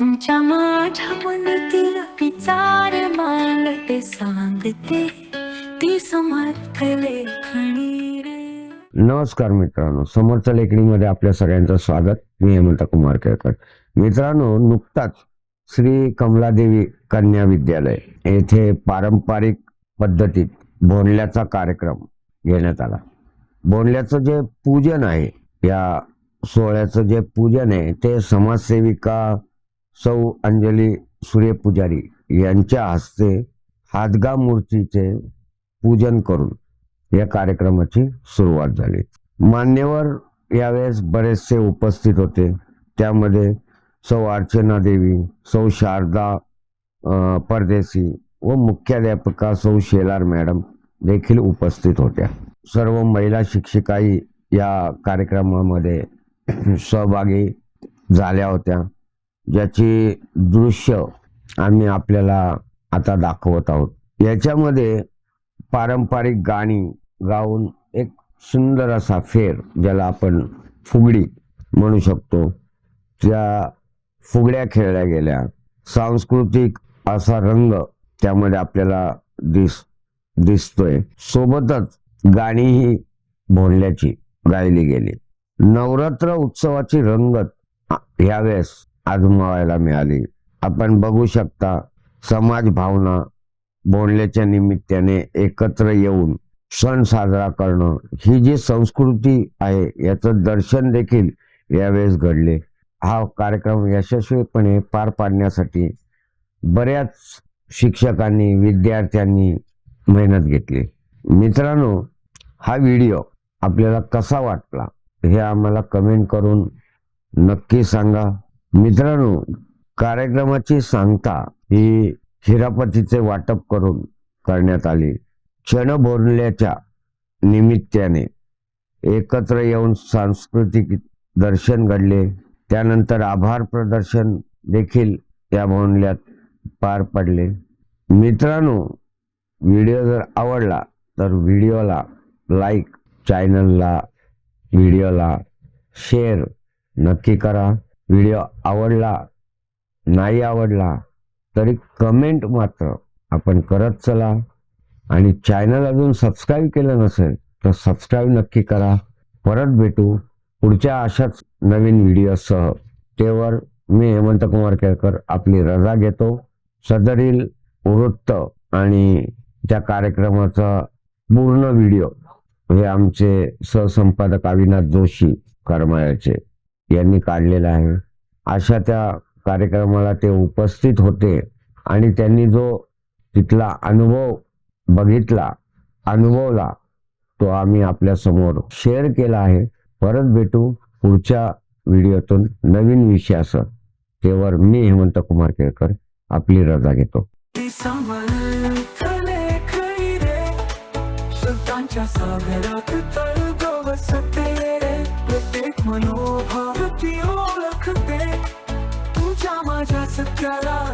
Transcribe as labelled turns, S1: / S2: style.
S1: तुमच्या माझ्या मनातील विचार मांडते सांगते. ती समर्थ लेखणी
S2: नमस्कार मित्रांनो समर्थ लेखणीमध्ये आपल्या सगळ्यांचं स्वागत. मी हेमंत कुमार केळकर. मित्रांनो नुकताच श्री कमलादेवी कन्या विद्यालय येथे पारंपरिक पद्धतीत बोंडल्याचा कार्यक्रम घेण्यात आला. बोंडल्याचं जे पूजन आहे या सोहळ्याचं जे पूजन आहे ते समाजसेविका सौ अंजली सूर्यपुजारी यांच्या हस्ते हादगा मूर्तीचे पूजन करून या कार्यक्रमाची सुरुवात झाली. मान्यवर यावेळेस बरेचसे उपस्थित होते. त्यामध्ये सौ अर्चना देवी सौ शारदा परदेशी व मुख्याध्यापिका सौ शेलार मॅडम देखील उपस्थित होत्या. सर्व महिला शिक्षिकाही या कार्यक्रमामध्ये सहभागी झाल्या होत्या. ज्याची दृश्य आम्ही आपल्याला आता दाखवत आहोत. याच्यामध्ये पारंपरिक गाणी गाऊन एक सुंदर असा फेर ज्याला आपण फुगडी म्हणू शकतो. त्या फुगड्या खेळल्या गेल्या. सांस्कृतिक असा रंग त्यामध्ये आपल्याला दिस दिसतोय. सोबतच गाणीही भोंडल्याची गायली गेली. नवरात्र उत्सवाची रंगत ह्यावेळेस आजमावायला मिळाली. आपण बघू शकता समाज भावना बोलण्याच्या निमित्ताने एकत्र येऊन सण साजरा करणं ही जी संस्कृती आहे याचं दर्शन देखील यावेळेस घडले. हा कार्यक्रम यशस्वीपणे पार पाडण्यासाठी बऱ्याच शिक्षकांनी विद्यार्थ्यांनी मेहनत घेतली. मित्रांनो हा व्हिडिओ आपल्याला कसा वाटला हे आम्हाला कमेंट करून नक्की सांगा. मित्रांनो कार्यक्रमाची सांगता ही हिरापतीचे वाटप करून करण्यात आली. क्षण क्षणभोरल्याच्या निमित्ताने एकत्र येऊन सांस्कृतिक दर्शन घडले. त्यानंतर आभार प्रदर्शन देखील या मोहल्यात पार पडले. मित्रांनो व्हिडिओ जर आवडला तर व्हिडिओला लाईक चॅनलला व्हिडिओला शेअर नक्की करा. व्हिडिओ आवडला नाही आवडला तरी कमेंट मात्र आपण करत चला. आणि चॅनल अजून सबस्क्राईब केलं नसेल तर सबस्क्राईब नक्की करा. परत भेटू पुढच्या अशाच नवीन व्हिडिओसह तेवर मी हेमंत कुमार केळकर आपली रजा घेतो. सदरील वृत्त आणि त्या कार्यक्रमाचा पूर्ण व्हिडिओ हे आमचे सहसंपादक अविनाश जोशी करमायाचे यांनी काढलेला आहे. अशा त्या कार्यक्रमाला ते उपस्थित होते आणि त्यांनी जो तिथला अनुभव बघितला अनुभवला तो आम्ही आपल्यासमोर शेअर केला आहे. परत भेटू पुढच्या व्हिडिओतून नवीन विषयासह. तेवर मी हेमंत कुमार केळकर आपली रजा घेतो.
S1: सागरात Sıkkara,